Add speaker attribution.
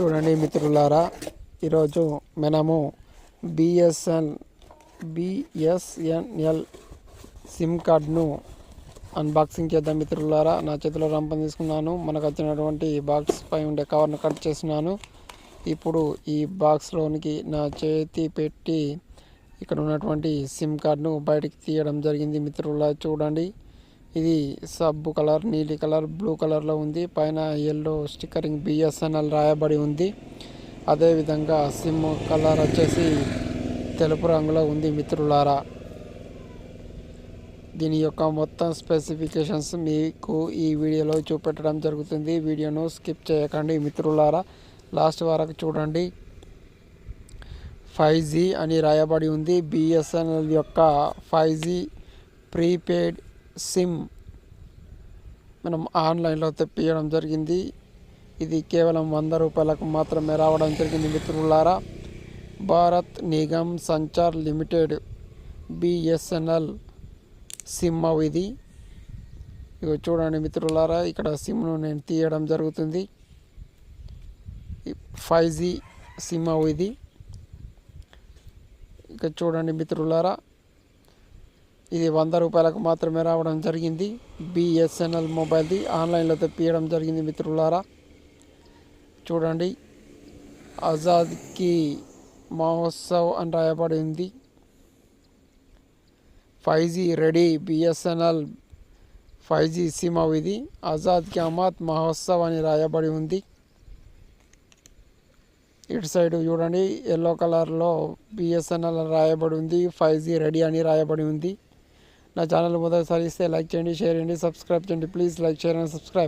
Speaker 1: చూడండి మిత్రులారా ఈరోజు మనము బిఎస్ఎన్ బిఎస్ఎన్ఎల్ సిమ్ కార్డ్ను అన్బాక్సింగ్ చేద్దాం మిత్రులారా. నా చేతిలో రంపం తీసుకున్నాను. మనకు వచ్చినటువంటి బాక్స్ పై ఉండే కవర్ను కట్ చేస్తున్నాను. ఇప్పుడు ఈ బాక్స్లోనికి నా చేతి పెట్టి ఇక్కడ ఉన్నటువంటి సిమ్ కార్డ్ను బయటికి తీయడం జరిగింది మిత్రులారా. చూడండి. ఇది సబ్బు కలర్ నీలి కలర్ బ్లూ కలర్లో ఉంది. పైన ఎల్లో స్టిక్కరింగ్ బిఎస్ఎన్ఎల్ రాయబడి ఉంది. అదేవిధంగా సిమ్ కలర్ వచ్చేసి తెలుపు రంగులో ఉంది మిత్రులారా. దీని యొక్క మొత్తం స్పెసిఫికేషన్స్ మీకు ఈ వీడియోలో చూపెట్టడం జరుగుతుంది. వీడియోను స్కిప్ చేయకండి మిత్రులారా. లాస్ట్ వరకు చూడండి. ఫైవ్ జీ అని రాయబడి ఉంది. బిఎస్ఎన్ఎల్ యొక్క ఫైవ్ జీ ప్రీపెయిడ్ సిమ్ మనం ఆన్లైన్లో తెప్పియడం జరిగింది. ఇది కేవలం వంద రూపాయలకు మాత్రమే రావడం జరిగింది మిత్రులారా. Bharat Nigam Sanchar limited BSNL SIM ఇది. ఇక చూడండి మిత్రులారా ఇక్కడ సిమ్ను నేను తీయడం జరుగుతుంది. ఫైవ్ జీ సిమ్ ఇది. ఇక చూడండి మిత్రులారా. ఇది వంద రూపాయలకు మాత్రమే రావడం జరిగింది. బిఎస్ఎన్ఎల్ మొబైల్ది ఆన్లైన్లో తెప్పియడం జరిగింది మిత్రులారా. చూడండి. ఆజాద్కి మహోత్సవ్ అని రాయబడి ఉంది. Five G ready BSNL five G SIM ఇది. ఆజాద్కి అమాత్ మహోత్సవ్ అని రాయబడి ఉంది. ఇటు సైడ్ చూడండి. ఎల్లో కలర్లో బిఎస్ఎన్ఎల్ రాయబడి ఉంది. ఫైవ్ జీ రెడీ అని రాయబడి ఉంది. నా ఛానల్ మొదటిసారి ఇస్తే లైక్ చేయండి షేర్ చేయండి సబ్స్క్రైబ్ చేయండి. Please like share and subscribe.